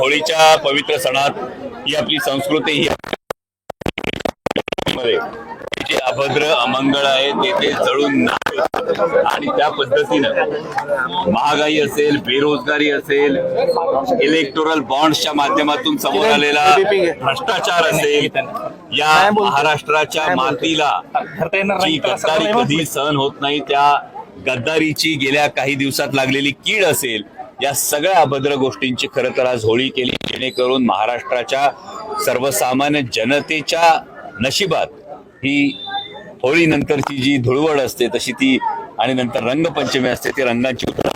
होळीच्या पवित्र सणात ही आपली संस्कृती ही मध्ये जे अभद्र अमंगळ आहे ते ते जळून. आणि त्या पद्धतीनं महागाई असेल बेरोजगारी असेल इलेक्टोरल बॉन्ड्सच्या माध्यमातून समोर आलेला भ्रष्टाचार असेल या महाराष्ट्राच्या मातीला जी गद्दारी कधी सहन होत नाही त्या गद्दारीची गेल्या काही दिवसात लागलेली कीड असेल या सगळ्या अभद्र गोष्टींची खरं तर आज होळी केली जेणेकरून महाराष्ट्राच्या सर्वसामान्य जनतेच्या नशिबात ही होळीनंतरची जी धुळवड असते तशी ती आणि नंतर रंगपंचमी असते ती रंगांची उतर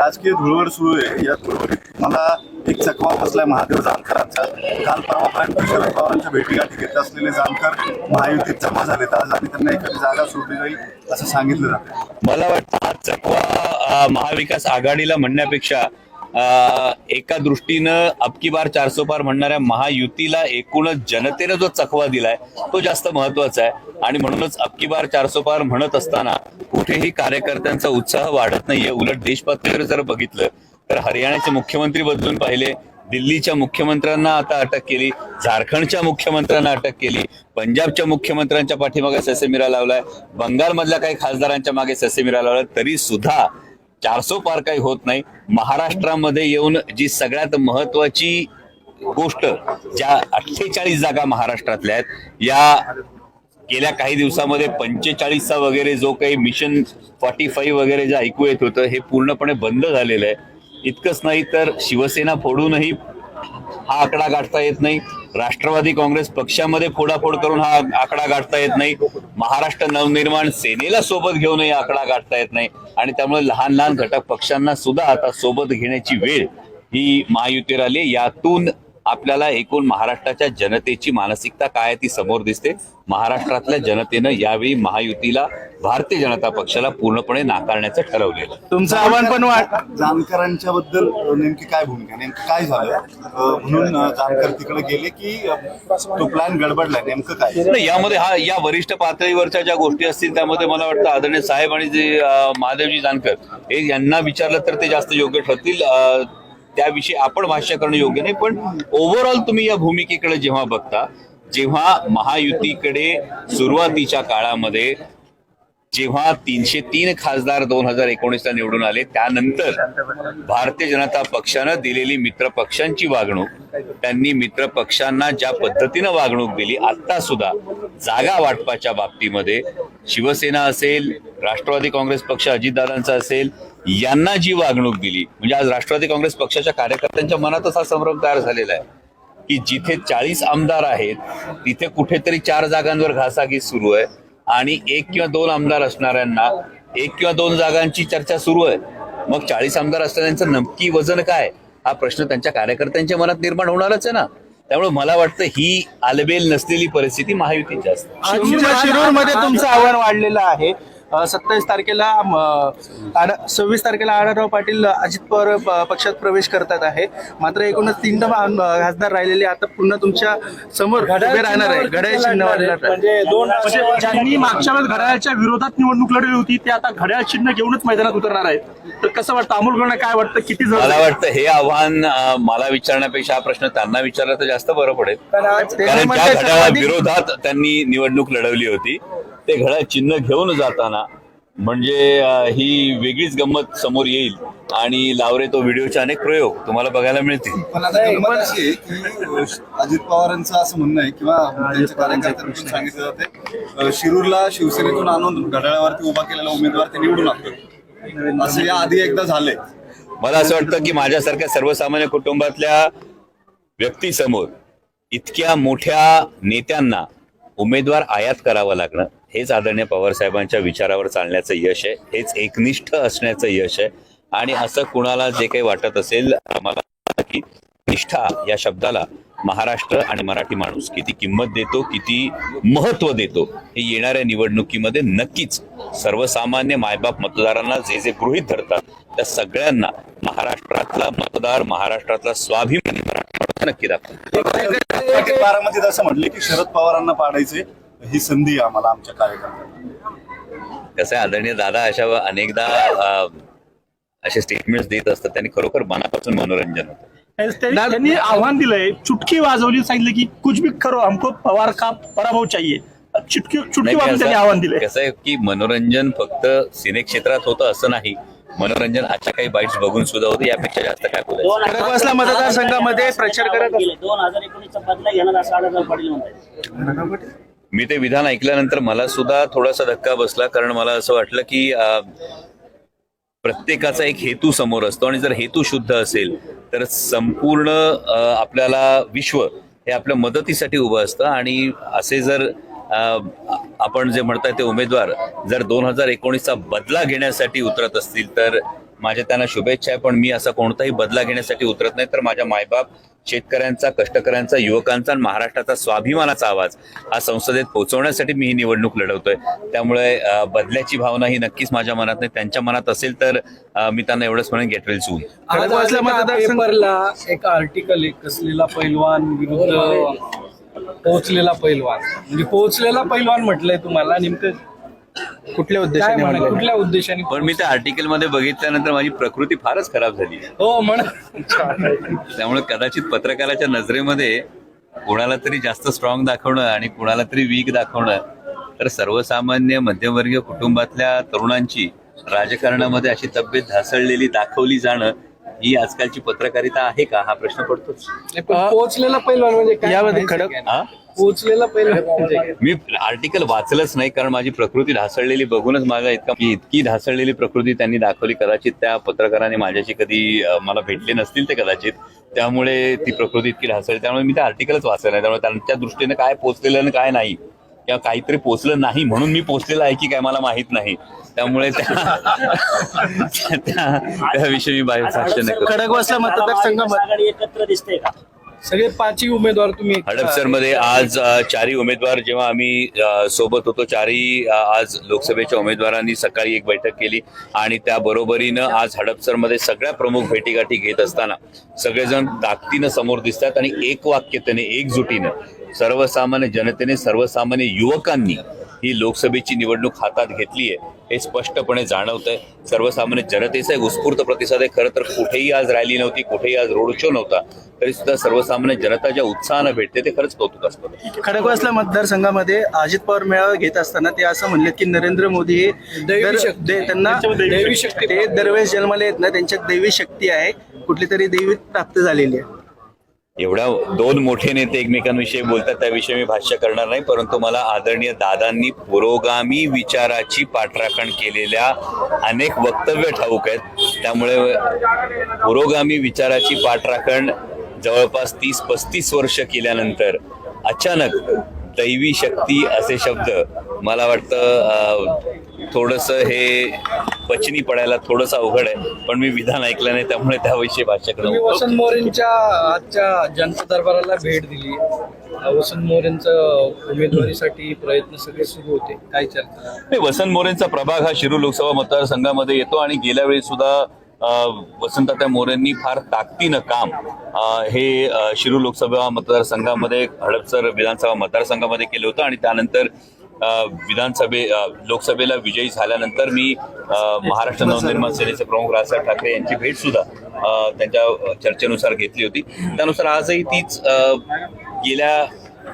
राजकीय धुळवड सुरू आहे. या धुळवडीत मला एक चकवा बसलाय महादेव जानकरांचा. काल परवापर्यंत शरद पवारांच्या भेटीगाठी घेत असलेले जानकर महायुतीत जमा झालेत. आज आणि त्यांना एखादी जागा सोडली जाईल असं सांगितलं जातं. मला वाटतं हा चकवा महाविकास आघाडीला म्हणण्यापेक्षा एका दृष्टीनं अबकी बार चारसो पार म्हणणाऱ्या महायुतीला एकूणच जनतेनं जो चकवा दिलाय तो जास्त महत्त्वाचा आहे. आणि म्हणूनच अबकी बार चारसो पार म्हणत असताना कुठेही कार्यकर्त्यांचा उत्साह वाढत नाहीये. उलट देशपातळीवर जर बघितलं तर हरियाणाचे मुख्यमंत्री बदलून पाहिले. दिल्लीच्या मुख्यमंत्र्यांना आता अटक केली. झारखंडच्या मुख्यमंत्र्यांना अटक केली. पंजाबच्या मुख्यमंत्र्यांच्या पाठीमागे ससेमिरा लावलाय. बंगालमधल्या काही खासदारांच्या मागे ससेमिरा लावलाय. तरी सुद्धा चारसो पार काही होत नाही. महाराष्ट्रामध्ये येऊन जी सगळ्यात महत्वाची गोष्ट ज्या अठ्ठेचाळीस जागा महाराष्ट्रातल्या आहेत या गेल्या काही दिवसामध्ये पंचेचाळीसचा वगैरे जो काही मिशन फॉर्टी फाईव्ह वगैरे जे ऐकू येत होतं हे पूर्णपणे बंद झालेलं आहे. इतकंच नाही तर शिवसेना फोडूनही हा आकडा गाठता येत नाही. राष्ट्रवादी काँग्रेस पक्षामध्ये फोडाफोड करून हा आकडा गाठता येत नाही. महाराष्ट्र नवनिर्माण सेनेला सोबत घेऊनही आकडा गाठता येत नाही. आणि त्यामुळे लहान लहान घटक पक्षांना सुद्धा आता सोबत घेण्याची वेळ ही महायुतीवर आली यातून आपल्याला एकूण महाराष्ट्राच्या जनतेची मानसिकता काय आहे ती समोर दिसते. महाराष्ट्रातल्या जनतेनं यावेळी महायुतीला भारतीय जनता पक्षाला पूर्णपणे नाकारण्याचं ठरवलेलं. तुमचं आव्हान पण वाट जानकरांच्या बद्दल नेमकी काय भूमिका? नेमकं काय झालं? म्हणून जानकर तिकडे गेले की तो प्लॅन गडबडलाय. नेमकं काय? नाही यामध्ये हा या वरिष्ठ पातळीवरच्या ज्या गोष्टी असतील त्यामध्ये मला वाटतं आदरणीय साहेब आणि जे महादेवजी जानकर हे यांना विचारलं तर ते जास्त योग्य ठरतील. त्याविषयी आपण भाष्य करणं योग्य नाही पण ओव्हरऑल तुम्ही या भूमिकेकडे जेव्हा बघता जेव्हा महायुतीकडे सुरुवातीच्या काळामध्ये जेव्हा तीनशे तीन खासदार दोन हजार एकोणीसला निवडून आले त्यानंतर भारतीय जनता पक्षानं दिलेली मित्र पक्षांची वागणूक त्यांनी मित्र पक्षांना ज्या पद्धतीनं वागणूक दिली आता सुद्धा जागा वाटपाच्या बाबतीमध्ये शिवसेना असेल राष्ट्रवादी काँग्रेस पक्ष अजितदादांचा असेल यांना जी वागणूक दिली म्हणजे आज राष्ट्रवादी काँग्रेस पक्षाच्या कार्यकर्त्यांच्या मनातच हा संभ्रम तयार झालेला आहे की जिथे चाळीस आमदार आहेत तिथे कुठेतरी चार जागांवर घासाघीस सुरू आहे. आणि एक किंवा दोन आमदार असणाऱ्यांना एक किंवा दोन जागांची चर्चा सुरू आहे. मग चाळीस आमदार असणाऱ्यांचं नक्की वजन काय? हा प्रश्न त्यांच्या कार्यकर्त्यांच्या मनात निर्माण होणारच आहे ना. त्यामुळे मला वाटतं ही आलबेल नसलेली परिस्थिती शिरूरमध्ये तुमचं आव्हान वाढलेलं आहे. सत्तावीस तारखेला सव्वीस तारखेला आढळराव पाटील अजित पवार पक्षात प्रवेश करतात आहे. मात्र एकूणच तीन खासदार राहिलेले आता पुन्हा तुमच्यासमोर उभे राहणार आहे. घड्याळ चिन्हवाला म्हणजे दोन म्हणजे ज्यांनी मागच्या वेळेस घड्याळाच्या विरोधात निवडणूक लढवली होती ते आता घड्याळ चिन्ह घेऊनच मैदानात उतरणार आहेत. तर कसं वाटतं? अमोल काय वाटतं? किती मला वाटतं हे आव्हान मला विचारण्यापेक्षा हा प्रश्न त्यांना विचारला तर जास्त बरं पडेल. कारण घड्याळा विरोधात त्यांनी निवडणूक लढवली होती ते घड्याळ चिन्ह घेऊन जाताना म्हणजे ही वेगळीच गंमत समोर येईल. आणि लावरे तो व्हिडिओचे अनेक प्रयोग तुम्हाला बघायला मिळतील. पण आता गंमत अशी आहे की अजित पवारांचं असं म्हणणं आहे किंवा त्यांच्या कार्यकर्त्यांकडून सांगितलं जाते. अं, शिरूरला शिवसेनेतून आणून घड्याळावरती उभा केलेला उमेदवार ते निवडून आणतो असं या आधी एकदा झालंय. मला असं वाटतं की माझ्यासारख्या सर्वसामान्य कुटुंबातल्या व्यक्तीसमोर इतक्या मोठ्या नेत्यांना उमेदवार आयात करावं लागणं. हेच आदरणीय पवार साहेबांच्या विचारावर चालण्याचं यश आहे हेच एकनिष्ठ असण्याचं यश आहे आणि असं कुणाला जे काही वाटत असेल मला की निष्ठा या शब्दाला महाराष्ट्र आणि मराठी माणूस किती किंमत देतो किती महत्त्व देतो हे येणाऱ्या निवडणुकीमध्ये नक्कीच सर्वसामान्य मायबाप मतदारांना जे जे गृहीत धरतात त्या सगळ्यांना महाराष्ट्रातला मतदार महाराष्ट्रातला स्वाभिमानी नक्की दाखवतो बारामतीत असं म्हटले की शरद पवारांना पाडायचे ही संधी आहे आम्हाला आमच्या कार्यकर्त्यांना. कसं आदरणीय दादा अशा अनेकदा असे स्टेटमेंट्स देत असतात. त्यांनी खरोखर मनापासून मनोरंजन होतं. त्यांनी आव्हान दिलंय. चुटकी वाजवली सांगितलं की कुछ भी करो हमको पवार का पराभव चाहिए. चुटकी चुटकी वाजवून त्यांनी आव्हान दिलंय. कसं आहे की मनोरंजन फक्त सिने क्षेत्रात होतं असं नाही. मनोरंजन अशा काही बाईट्स बघून सुद्धा होतं. यापेक्षा जास्त काय खडकवासला मतदारसंघामध्ये प्रचार करत दोन हजार एकोणीसचा बदला घेणार असं आढळराव पाटील म्हणतात मी ते विधान ऐकल्यानंतर मला सुद्धा थोडासा धक्का बसला कारण मला असं वाटलं की प्रत्येकाचा एक हेतू समोर असतो आणि जर हेतू शुद्ध असेल तर संपूर्ण आपल्याला विश्व हे आपल्या मदतीसाठी उभं असतं. आणि असे जर आपण जे म्हणताय ते उमेदवार जर दोन हजार एकोणीसचा बदला घेण्यासाठी उतरत असतील तर माझ्या त्यांना शुभेच्छा आहे पण मी असा कोणताही बदला घेण्यासाठी उतरत नाही. तर माझ्या मायबाप शेतकऱ्यांचा कष्टकऱ्यांचा युवकांचा आणि महाराष्ट्राचा स्वाभिमानाचा आवाज हा संसदेत पोहोचवण्यासाठी मी ही निवडणूक लढवतोय. त्यामुळे बदल्याची भावना ही नक्कीच माझ्या मनात नाही. त्यांच्या मनात असेल तर मी त्यांना एवढंच म्हणेन गेट वेल सून पेपरला एक आर्टिकल एक कसलेला पैलवान विरुद्ध पोहोचलेला पैलवान. म्हणजे पोहोचलेला पैलवान म्हटलंय तुम्हाला नेमकं कुठल्या उद्देशाने म्हणले? कुठल्या उद्देशाने? पण मी त्या आर्टिकलमध्ये बघितल्यानंतर माझी प्रकृती फारच खराब झाली. हो म्हण. त्यामुळे कदाचित पत्रकाराच्या नजरेमध्ये कुणाला तरी जास्त स्ट्रॉंग दाखवणं आणि कुणाला तरी वीक दाखवणं तर सर्वसामान्य मध्यमवर्गीय कुटुंबातल्या तरुणांची राजकारणामध्ये अशी तब्येत ढासळलेली दाखवली जाणं ही आजकालची पत्रकारिता आहे का? हा प्रश्न पडतोच. पोहोचलेला पैलवान म्हणजे काय? यामध्ये खडक-? हा? पोहोचलेला पैलवान म्हणजे? मी आर्टिकल वाचलंच नाही कारण माझी प्रकृती ढासळलेली बघूनच माझा इतका की इतकी ढासळलेली प्रकृती त्यांनी दाखवली. कदाचित त्या पत्रकाराने माझ्याशी कधी अं, मला भेटले नसतील ते कदाचित. त्यामुळे ती प्रकृती इतकी ढासळली. त्यामुळे मी ते आर्टिकलच वाचलं नाही. त्यामुळे त्यांच्या दृष्टीने काय पोचलेलं आणि काय नाही. किंवा काहीतरी पोचलं नाही म्हणून मी पोचलेलं आहे की काय मला माहीत नाही. त्यामुळे त्या त्या- त्याविषयी मी बाहेर भाष्य नाही करू. खडकवासला एकत्र दिसते का? सगळे पाचही उमेदवार तुम्ही हडपसरमध्ये आज अ, चारही उमेदवार जेव्हा आम्ही सोबत होतो चारही आज लोकसभेच्या उमेदवारांनी सकाळी एक बैठक केली आणि त्या बरोबरीनं आज हडपसरमध्ये सगळ्या प्रमुख भेटीगाठी घेत असताना सगळेजण ताकदीनं समोर दिसतात आणि एक वाक्यतेने एकजुटीनं सर्वसामान्य जनतेने सर्वसामान्य युवकांनी ही लोकसभेची निवडणूक हातात घेतली आहे हे स्पष्टपणे जाणवत आहे सर्वसामान्य जनतेचा एक उत्स्फूर्त प्रतिसाद आहे. खरं तर कुठेही आज रॅली नव्हती कुठेही आज रोड शो नव्हता तरी सुद्धा सर्वसामान्य जनता ज्या उत्साहानं भेटते ते खरंच कौतुकास्पद आहे खडकवासला मतदारसंघामध्ये अजित पवार मेळावा घेत असताना ते असं म्हणले की नरेंद्र मोदी हे दैवी दर- शक्ती. दे- त्यांना त्यांच्यामध्ये दैवी शक्ती. ते दरवेळेस जन्माला येत ना त्यांच्यात दैवी शक्ती आहे. कुठली तरी दैवी प्राप्त झालेली आहे. एवढ्या दोन मोठे नेते एकमेकांविषयी बोलतात त्याविषयी मी भाष्य करणार नाही परंतु मला आदरणीय दादांनी पुरोगामी विचाराची पाठराखण केलेल्या अनेक वक्तव्य ठाऊक आहेत. त्यामुळे पुरोगामी विचाराची पाठराखण जवळपास तीस पस्तीस वर्ष केल्यानंतर अचानक दैवी शक्ती असे शब्द मला वाटतं थोडस हे पचनी पडायला थोडंसं अवघड आहे पण मी विधान ऐकलं नाही त्यामुळे त्याविषयी भाष्य तुम्ही करणं वसंत मोरेंच्या आजच्या जनता दरबाराला भेट दिली. वसंत मोरेंचं उमेदवारीसाठी प्रयत्न सगळे सुरू होते. काय चर्चा? नाही, वसंत मोरेंचा प्रभाग हा शिरूर लोकसभा मतदारसंघामध्ये येतो आणि गेल्या वेळी सुद्धा अं, वसंतत्या मोरेंनी फार ताकदीनं काम हे शिरूर लोकसभा मतदारसंघामध्ये हडपसर विधानसभा मतदारसंघामध्ये केलं होतं आणि त्यानंतर विधानसभे लोकसभेला विजयी झाल्यानंतर मी महाराष्ट्र नवनिर्माण सेनेचे प्रमुख राजसाहेब ठाकरे यांची भेट सुद्धा त्यांच्या चर्चेनुसार घेतली होती. त्यानुसार आजही तीच अं, गेल्या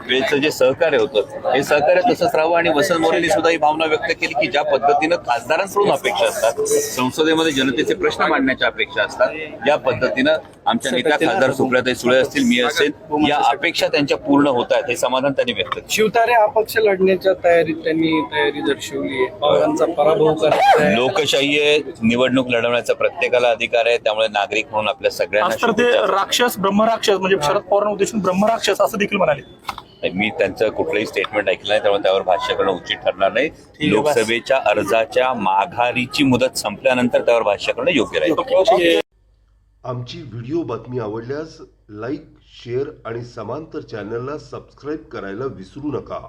वेळचं जे सहकार्य होतं हे सहकार्य तसंच राहावं आणि वसंत मोरेंनी सुद्धा ही भावना व्यक्त केली की ज्या पद्धतीनं खासदारांकडून अपेक्षा असतात संसदेमध्ये जनतेचे प्रश्न मांडण्याच्या अपेक्षा असतात या पद्धतीनं आमच्या नेत्या खासदार सुप्रियाताई सुळे असतील मी असेल या अपेक्षा त्यांच्या पूर्ण होत आहेत हे समाधान त्यांनी व्यक्त केलं. शिवतारे अपक्ष लढण्याच्या तयारीत त्यांनी तयारी दर्शवली आहे. पवारांचा पराभव आहे. लोकशाही आहे निवडणूक लढवण्याचा प्रत्येकाला अधिकार आहे त्यामुळे नागरिक म्हणून आपल्या सगळ्यांना. राक्षस ब्रह्मराक्षस म्हणजे शरद पवारांना उद्देशून ब्रह्मराक्षस असं देखील म्हणाले. मी त्यांचं कुठलंही स्टेटमेंट ऐकलं नाही त्यामुळे त्यावर भाष्य करणं उचित ठरणार नाही. लोकसभेच्या अर्जाच्या माघारीची मुदत संपल्यानंतर त्यावर भाष्य करणं योग्य राहील. आमची व्हिडिओ बातमी आवडल्यास लाईक शेअर आणि समांतर चॅनलला सबस्क्राईब करायला विसरू नका.